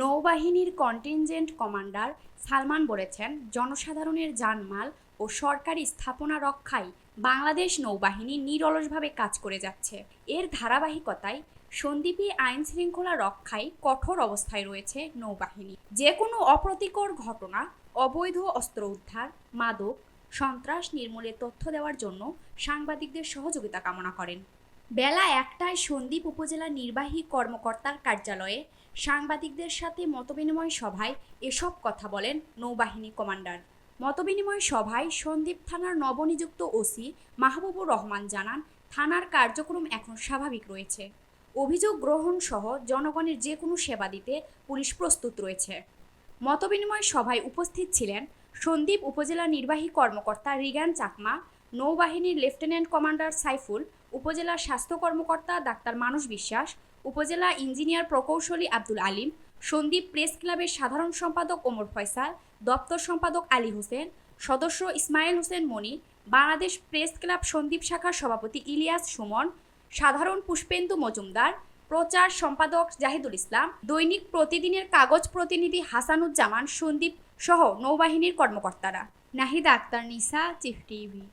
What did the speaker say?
নৌবাহিনীর contingent commander Salman বলেছেন, জনসাধারণের জানমাল ও সরকারি স্থাপনা রক্ষায় বাংলাদেশ নৌবাহিনী নিরলসভাবে কাজ করে যাচ্ছে। এর ধারাবাহিকতায় সন্দ্বীপে আইন শৃঙ্খলা রক্ষায় কঠোর অবস্থায় রয়েছে নৌবাহিনী। যে কোনো অপ্রতিকর ঘটনা, অবৈধ অস্ত্র উদ্ধার, মাদক, সন্ত্রাস নির্মূলে তথ্য দেওয়ার জন্য সাংবাদিকদের সহযোগিতা কামনা করেন। বেলা একটায় সন্দ্বীপ উপজেলা নির্বাহী কর্মকর্তার কার্যালয়ে সাংবাদিকদের সাথে মতবিনিময় সভায় এসব কথা বলেন নৌবাহিনী কমান্ডার। মতবিনিময় সভায় সন্দ্বীপ থানার নবনিযুক্ত ওসি মাহবুবুর রহমান জানান, থানার কার্যক্রম এখন স্বাভাবিক রয়েছে। অভিযোগ গ্রহণ সহ জনগণের যে কোনো সেবা দিতে পুলিশ প্রস্তুত রয়েছে। মতবিনিময় সভায় উপস্থিত ছিলেন সন্দ্বীপ উপজেলা নির্বাহী কর্মকর্তা রিগান চাকমা, নৌবাহিনীর লেফটেন্যান্ট কমান্ডার সাইফুল উপজেলা স্বাস্থ্য কর্মকর্তা ডাক্তার মানস বিশ্বাস, উপজেলা ইঞ্জিনিয়ার প্রকৌশলী আব্দুল আলিম, সন্দীপ প্রেস ক্লাবের সাধারণ সম্পাদক ওমর ফয়সাল, দপ্তর সম্পাদক আলী হোসেন, সদস্য ইসমাইল হোসেন মনি, বাংলাদেশ প্রেস ক্লাব সন্দীপ শাখার সভাপতি ইলিয়াস সুমন, সাধারণ পুষ্পেন্দু মজুমদার, প্রচার সম্পাদক জাহিদুল ইসলাম, দৈনিক প্রতিদিনের কাগজ প্রতিনিধি হাসানুজ্জামান সন্দীপ সহ নৌবাহিনীর কর্মকর্তারা। নাহিদা আক্তার, নিসা, চিফ টিভি।